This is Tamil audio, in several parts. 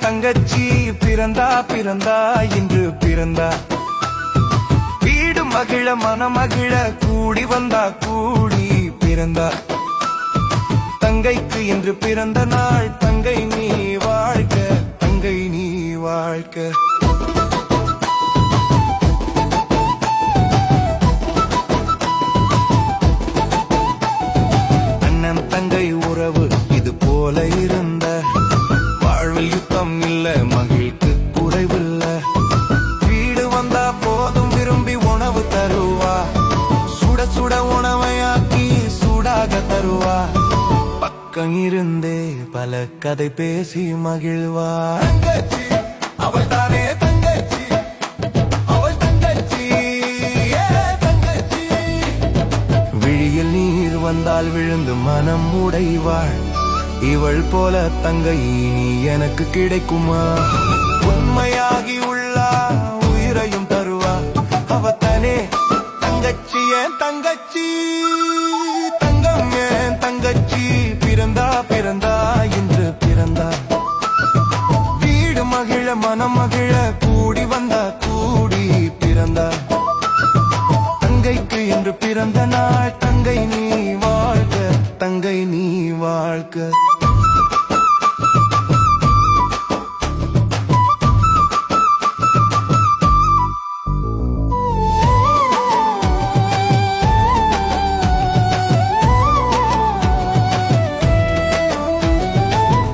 தங்கச்சி பிறந்தா பிறந்தா இன்று பிறந்தா? வீடு மகிழ மனமகிழ கூடி வந்தா கூடி பிறந்தா. தங்கைக்கு இன்று பிறந்த நாள். தங்கை நீ வாழ்க தங்கை நீ வாழ்க. அண்ணன் தங்கை உறவு இது போல இருந்த. வாழ்வில் யுத்தம் இல்ல மகிழ்க்கு குறைவில்ல. வீடு வந்தா போதும் விரும்பி உணவு தருவா. சுட சுட உணவையாக்கி சூடாக தருவா. பக்கம் இருந்தே பல கதை பேசி மகிழ்வா. தங்கச்சி அவள் தானே தங்கச்சி. அவள் தங்கச்சி தங்கச்சி. விழியில் நீர் வந்தால் விழுந்து மனம் உடைவாள். இவள் போல தங்கை நீ எனக்கு கிடைக்குமா? உண்மையாகி உள்ளா உயிரையும் தருவா. அவத்தனே தங்கச்சி ஏன் தங்கச்சி. மகிழ மனம் மகிழ கூடி வந்த கூடி பிறந்த. தங்கைக்கு என்று பிறந்த நாள் தங்கை நீ வாழ்க தங்கை நீ வாழ்க.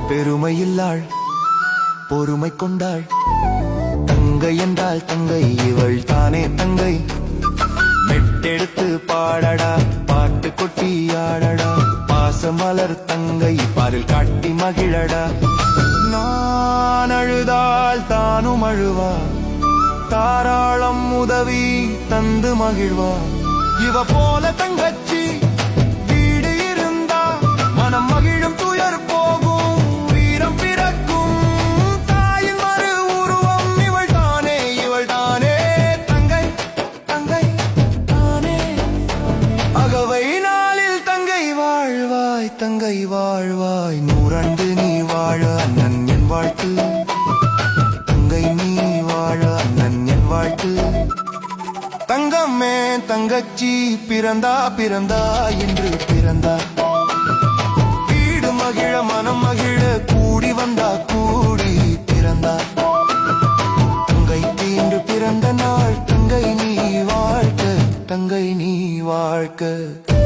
பெருமையில்லாள் பொறுமை கொண்டாள். தங்கை என்றால் தங்கை இவள் தானே தங்கை. மெட்டெடுத்து பாடடா பாட்டு கொட்டி ஆடடா. பாசமலர் தங்கை பாரில் காட்டி மகிழடா. நான் அழுதால் தானும் அழுவா. தாராளம் உதவி தந்து மகிழ்வா. இவ போல தங்கச்சி வாழ்வாய் தங்கை வாழ்வாய் நூறாண்டு நீ வாழ அண்ணன் என் வாழ்த்து. தங்கை நீ வாழ அண்ணன் என் வாழ்த்து. தங்கம்மே தங்கச்சி பிறந்தா பிறந்தா என்று பிறந்தா. வீடு மகிழ மனம் மகிழ கூடி வந்தா கூடி பிறந்தா. தங்கை தீண்டு பிறந்த நாள் தங்கை நீ வாழ்க்க தங்கை நீ வாழ்க்க.